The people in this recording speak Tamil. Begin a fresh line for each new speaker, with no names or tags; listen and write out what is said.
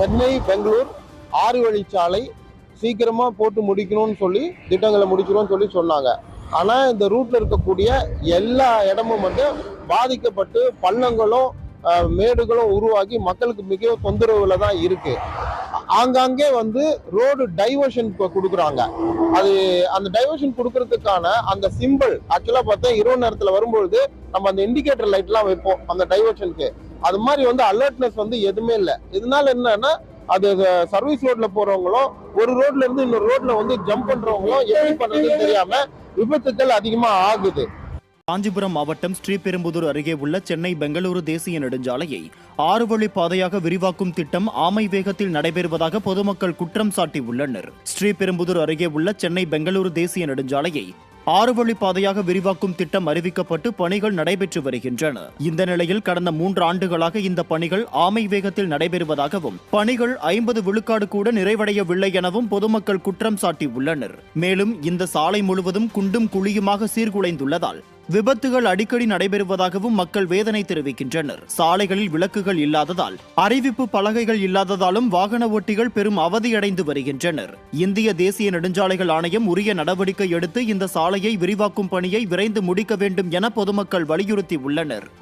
சென்னை பெங்களூர் ஆறு வழிச்சாலை சீக்கிரமாக போட்டு முடிக்கணும்னு சொல்லி திட்டங்களை முடிச்சிரும்னு சொல்லி சொன்னாங்க. ஆனால் இந்த ரூட்ல இருக்கக்கூடிய எல்லா இடமும் வந்து பாதிக்கப்பட்டு பள்ளங்களும் மேடுகளும் உருவாகி மக்களுக்கு மிக தொந்தரவுல தான் இருக்கு. ஆங்காங்கே வந்து ரோடு டைவர்ஷன் கொடுக்குறாங்க. அது அந்த டைவர்ஷன் கொடுக்கறதுக்கான அந்த சிம்பிள் ஆக்சுவலா பார்த்தா இரவு நேரத்துல வரும்பொழுது நம்ம அந்த இண்டிகேட்டர் லைட்லாம் வைப்போம் அந்த டைவர்ஷனுக்கு அது மாதிரி வந்து அலர்ட்னஸ் வந்து எதுவுமே இல்லை. இதனால என்னன்னா அது சர்வீஸ் ரோட்ல போறவங்களும் ஒரு ரோட்ல இருந்து இன்னொரு ரோட்ல வந்து ஜம்ப் பண்றவங்களும் எப்படி பண்றதுன்னு தெரியாம விபத்துக்கள் அதிகமா ஆகுது.
காஞ்சிபுரம் மாவட்டம் ஸ்ரீபெரும்புதூர் அருகே உள்ள சென்னை பெங்களூரு தேசிய நெடுஞ்சாலையை ஆறு வழி பாதையாக விரிவாக்கும் திட்டம் ஆமை வேகத்தில் நடைபெறுவதாக பொதுமக்கள் குற்றம் சாட்டியுள்ளனர். ஸ்ரீபெரும்புதூர் அருகே உள்ள சென்னை பெங்களூரு தேசிய நெடுஞ்சாலையை ஆறு வழி பாதையாக விரிவாக்கும் திட்டம் அறிவிக்கப்பட்டு பணிகள் நடைபெற்று வருகின்றன. இந்த நிலையில் கடந்த மூன்று ஆண்டுகளாக இந்த பணிகள் ஆமை வேகத்தில் நடைபெறுவதாகவும் பணிகள் ஐம்பது விழுக்காடு கூட நிறைவடையவில்லை எனவும் பொதுமக்கள் குற்றம் சாட்டியுள்ளனர். மேலும் இந்த சாலை முழுவதும் குண்டும் குழியுமாக சீர்குலைந்துள்ளதால் விபத்துகள் அடிக்கடி நடைபெறுவதாகவும் மக்கள் வேதனை தெரிவிக்கின்றனர். சாலைகளில் விளக்குகள் இல்லாததால் அறிவிப்பு பலகைகள் இல்லாததாலும் வாகன ஓட்டிகள் பெரும் அவதியடைந்து வருகின்றனர். இந்திய தேசிய நெடுஞ்சாலைகள் ஆணையம் உரிய நடவடிக்கை எடுத்து இந்த சாலையை விரிவாக்கும் பணியை விரைந்து முடிக்க வேண்டும் என பொதுமக்கள் வலியுறுத்தி உள்ளனர்